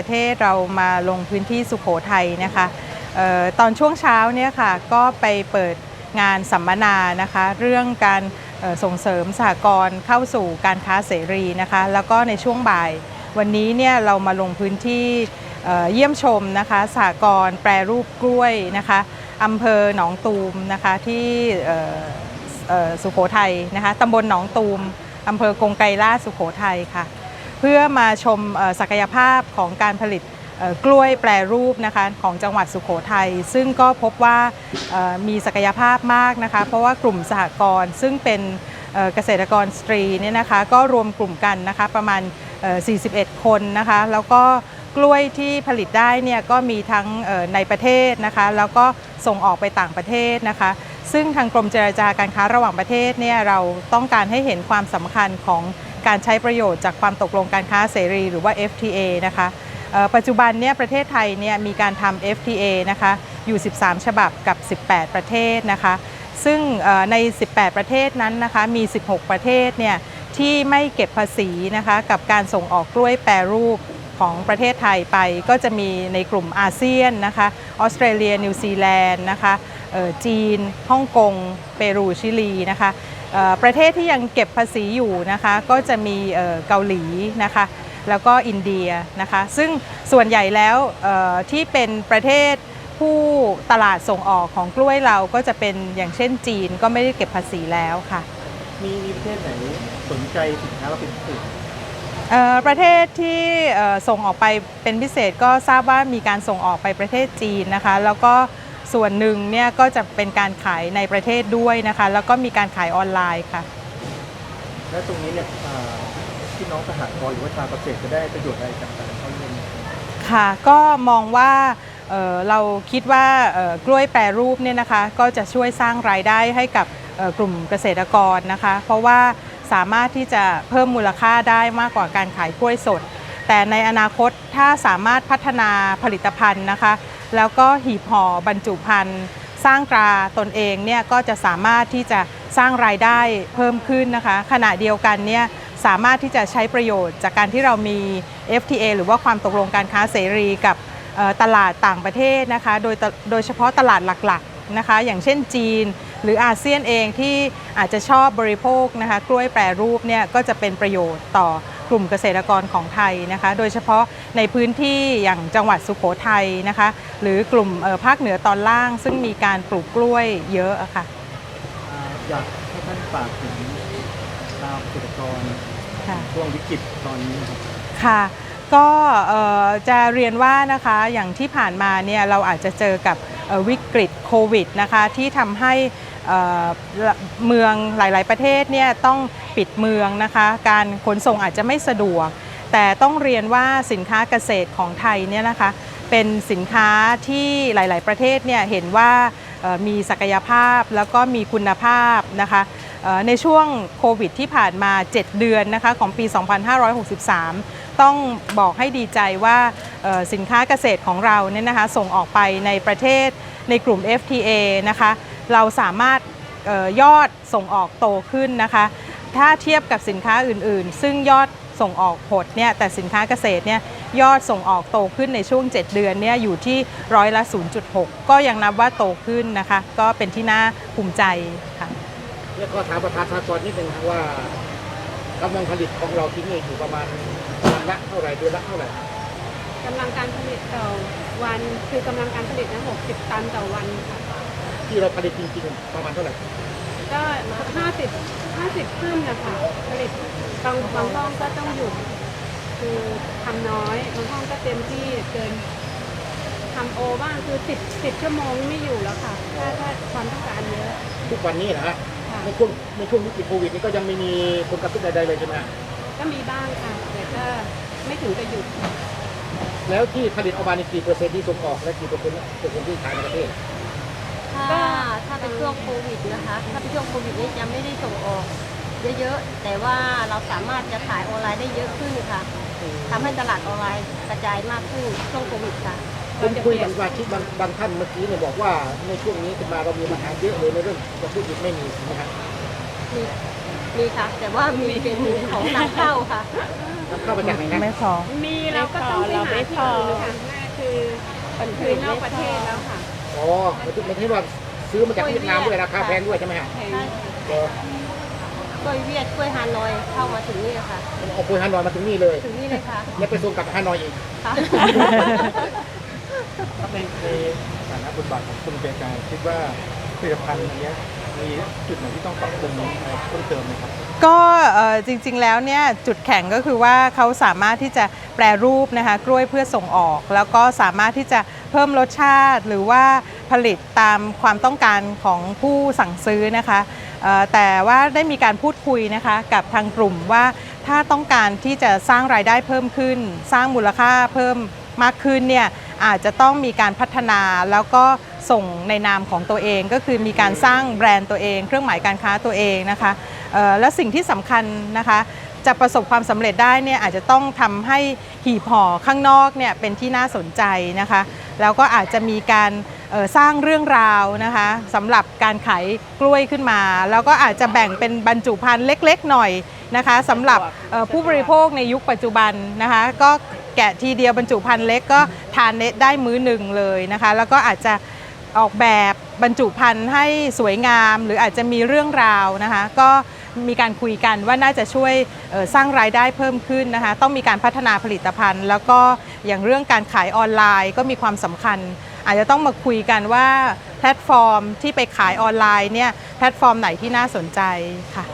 ประเทศเรามาลงพื้นที่สุขโขทัยนะคะออตอนช่วงเช้าเนี่ยค่ะก็ไปเปิดงานสัมมนานะคะเรื่องการส่งเสริมสหกรณ์เข้าสู่การค้าเสรีนะคะแล้วก็ในช่วงบ่าย วันนี้เนี่ยเรามาลงพื้นที่เเยี่ยมชมนะคะสหกรณ์แปรรูปกล้วยนะคะอำเภอหนองตูมนะคะที่สุขโขทัยนะคะตำบลหนองตูมอำเภอกงไกรลาสุขโขทัยค่ะ เพื่อมาชมศักยภาพของการผลิตกล้วยแปรรูปนะคะของจังหวัดสุโขทัยซึ่งก็พบว่ามีศักยภาพมากนะคะ เพราะว่ากลุ่มสหกรณ์ซึ่งเป็นเกษตรกรสตรีเนี่ยนะคะก็รวมกลุ่มกันนะคะประมาณ 41 คนนะคะแล้วก็กล้วยที่ผลิตได้เนี่ยก็มีทั้งในประเทศนะคะแล้วก็ส่งออกไปต่างประเทศนะคะ ซึ่งทางกรมเจรจาการค้าระหว่างประเทศเนี่ยเราต้องการให้เห็นความสำคัญของ การใช้ประโยชน์จากความตกลงการค้าเสรีหรือว่า FTA นะคะปัจจุบันเนี่ยประเทศไทยเนี่ยมีการทำ FTA นะคะอยู่ 13 ฉบับกับ 18 ประเทศนะคะซึ่งใน 18 ประเทศนั้นนะคะมี 16 ประเทศเนี่ยที่ไม่เก็บภาษีนะคะกับการส่งออกกล้วยแปรรูปของประเทศไทยไปก็จะมีในกลุ่มอาเซียนนะคะออสเตรเลีย นิวซีแลนด์นะคะจีนฮ่องกง เปรู ชิลีนะคะ ประเทศที่ยังเก็บภาษีอยู่นะคะก็จะมีเอ่อเกาหลีนะคะแล้วก็อินเดียนะคะซึ่งส่วนใหญ่แล้วเอ่อที่เป็นประเทศผู้ตลาดส่งออกของกล้วยเราก็จะเป็นอย่างเช่นจีนก็ไม่ได้เก็บภาษีแล้วค่ะ มีมีประเทศไหนสนใจสินค้าเราเป็นพิเศษเอ่อประเทศที่เอ่อส่งออกไปเป็นพิเศษก็ทราบว่ามีการส่งออกไปประเทศจีนนะคะ แล้วก็ ส่วนหนึ่งเนี่ยก็จะเป็นการขายในประเทศด้วยนะคะ แล้วก็มีการขายออนไลน์ค่ะ และตรงนี้เนี่ยอ่าพี่น้องสหกรณ์หรือว่าชาวเกษตรจะได้ประโยชน์อะไรจากการเข้าร่วมค่ะก็มองว่าเอ่อเราคิดว่าเอ่อกล้วยแปรรูปเนี่ยนะคะก็จะช่วยสร้างรายได้ให้กับเอ่อกลุ่มเกษตรกรนะคะ เพราะว่าสามารถที่จะเพิ่มมูลค่าได้มากกว่าการขายกล้วยสด แต่ในอนาคตถ้าสามารถพัฒนาผลิตภัณฑ์นะคะ แล้วก็หีบห่อบรรจุภัณฑ์สร้างตราตนเองเนี่ยก็จะสามารถที่จะสร้างรายได้เพิ่มขึ้นนะคะ ขณะเดียวกันเนี่ยสามารถที่จะใช้ประโยชน์จากการที่เรามี FTA หรือว่าความตกลงการค้าเสรีกับตลาดต่างประเทศนะคะ โดยโดยเฉพาะตลาดหลักๆนะคะ อย่างเช่นจีน หรืออาเซียนเองที่อาจจะชอบบริโภคนะคะกล้วยแปรรูปเนี่ยก็จะเป็นประโยชน์ต่อ กลุ่มเกษตรกรของไทยนะคะ โดยเฉพาะในพื้นที่อย่างจังหวัดสุโขทัยนะคะ หรือกลุ่มเอ่อภาคเหนือตอนล่าง ซึ่งมีการปลูกกล้วยเยอะอะค่ะอ่าอยากให้ท่านฝากถึงชาวเกษตรกรค่ะช่วงวิกฤตตอนนี้ครับค่ะก็เอ่อจะเรียนว่านะคะอย่างที่ผ่านมาเนี่ยเราอาจจะเจอกับเอ่อวิกฤตโควิดนะคะที่ทำให้ เมืองหลาย ๆ ประเทศเนี่ยต้องปิดเมืองนะคะ การขนส่งอาจจะไม่สะดวก แต่ต้องเรียนว่าสินค้าเกษตรของไทยเนี่ยนะคะเป็นสินค้าที่หลาย ๆ ประเทศเนี่ยเห็นว่ามีศักยภาพแล้วก็มีคุณภาพนะคะในช่วงโควิดที่ผ่านมา 7 เดือนนะคะของปี 2563 ต้องบอกให้ดีใจว่าสินค้าเกษตรของเราเนี่ยนะคะส่งออกไปในประเทศในกลุ่ม FTA นะคะ เราสามารถเออยอดส่งออกโตขึ้นนะคะ ถ้าเทียบกับสินค้าอื่นๆ ซึ่งยอดส่งออกหดเนี่ยแต่สินค้าเกษตรเนี่ยยอดส่งออกโตขึ้นในช่วง 7 เดือนเนี่ยอยู่ที่ร้อยละ 0.6 ก็ยังนับว่าโตขึ้นนะคะ ก็เป็นที่น่าภูมิใจค่ะแล้วก็ถามประธานสหกรณ์นิดนึงครับว่ากำลังผลิตของเราที่นี่อยู่ประมาณวันละเท่าไหร่เดือนละเท่าไหร่กำลังการผลิตต่อวันคือกำลังการผลิตนะ60 ตันต่อวันค่ะ ที่เราผลิตจริงๆ ประมาณเท่าไหร่ก็50 50ขึ้นนะคะผลิตบางบางห้องก็ต้องหยุดคือทำน้อยบางห้องก็เต็มที่เกินทำโอบ้างคือ10 10ชั่วโมงไม่อยู่แล้วค่ะ ถ้าถ้าความต้องการเยอะ ทุกวันนี้นะฮะค่ะ ในช่วงในช่วงวิกฤตโควิดนี้ก็ยังไม่มีผลกระทบใดๆเลยใช่ไหมฮะก็มีบ้างค่ะ แต่ก็ไม่ถึงกับหยุด แล้วที่ผลิตออกมาในกี่เปอร์เซ็นต์ที่ส่งออกและกี่เปอร์เซ็นต์เปอร์เซ็นต์ที่ขายในประเทศถ้าถ้า เป็นช่วงโควิดนะคะ ถ้าเป็นช่วงโควิดนี้ยังไม่ได้ส่งออก เยอะๆ แต่ว่าเราสามารถจะขายออนไลน์ได้เยอะขึ้นค่ะทำให้ตลาดออนไลน์กระจายมากขึ้นช่วงโควิดค่ะผมคุยกับสมาชิกบางบางท่านเมื่อกี้เนี่ยบอกว่าในช่วงนี้ขึ้นมาเรามีปัญหาเยอะเลยในเรื่องวัตถุดิบไม่มีนะฮะมีมีค่ะ แต่ว่ามีเป็นของนำเข้าค่ะเข้ามาจากไหนนะไม่พอมีเราก็ต้องไปหาที่อื่นค่ะนั่นคือคือนอกประเทศแล้วค่ะอ๋อไม่ใช่ไม่ใช่ว่า ซื้อมาจากเวียดนามด้วยราคาแพงด้วยใช่ไหมฮะแพงใช่เออกล้วยเวียดกล้วยฮานอยเข้ามาถึงนี่ค่ะ เอาปุยฮานอยมาถึงนี่เลย ถึงนี่เลยค่ะแล้วไปส่งกลับฮานอยอีกค่ะครับในในฐานะบทบาทของคุณเปียกายคิดว่าผลิตภัณฑ์อันเนี้ยมีจุดไหนที่ต้องปรับปรุงอะไรเพิ่มเติมไหมครับก็เอ่อจริงๆแล้วเนี่ยจุดแข็งก็คือว่าเขาสามารถที่จะแปรรูปนะคะกล้วยเพื่อส่งออก แล้วก็สามารถที่จะเพิ่มรสชาติหรือว่า ผลิตตามความต้องการของผู้สั่งซื้อนะคะแต่ว่าได้มีการพูดคุยนะคะกับทางกลุ่มว่าถ้าต้องการที่จะสร้างรายได้เพิ่มขึ้น สร้างมูลค่าเพิ่มมากขึ้นเนี่ยอาจจะต้องมีการพัฒนาแล้วก็ส่งในนามของตัวเอง ก็คือมีการสร้างแบรนด์ตัวเอง เครื่องหมายการค้าตัวเองนะคะและสิ่งที่สำคัญนะคะจะประสบความสำเร็จได้เนี่ยอาจจะต้องทำให้หีบห่อข้างนอกเนี่ยเป็นที่น่าสนใจนะคะ แล้วก็อาจจะมีการ สร้างเรื่องราวนะคะสำหรับการขายกล้วยขึ้นมา แล้วก็อาจจะแบ่งเป็นบรรจุภัณฑ์เล็กๆ หน่อยนะคะสำหรับออผู้บริโภคในยุคปัจจุบันนะคะ ก็แกะทีเดียวบรรจุภัณฑ์เล็กก็ทานได้มื้อหนึ่งเลยนะคะ แล้วก็อาจจะออกแบบบรรจุภัณฑ์ให้สวยงาม หรืออาจจะมีเรื่องราวนะคะ ก็มีการคุยกันว่าน่าจะช่วยสร้างรายได้เพิ่มขึ้นนะคะ ต้องมีการพัฒนาผลิตภัณฑ์ แล้วก็อย่างเรื่องการขายออนไลน์ก็มีความสำคัญ อาจจะต้องมาคุยกันว่าแพลตฟอร์มที่ไปขายออนไลน์เนี่ยแพลตฟอร์มไหนที่น่าสนใจค่ะ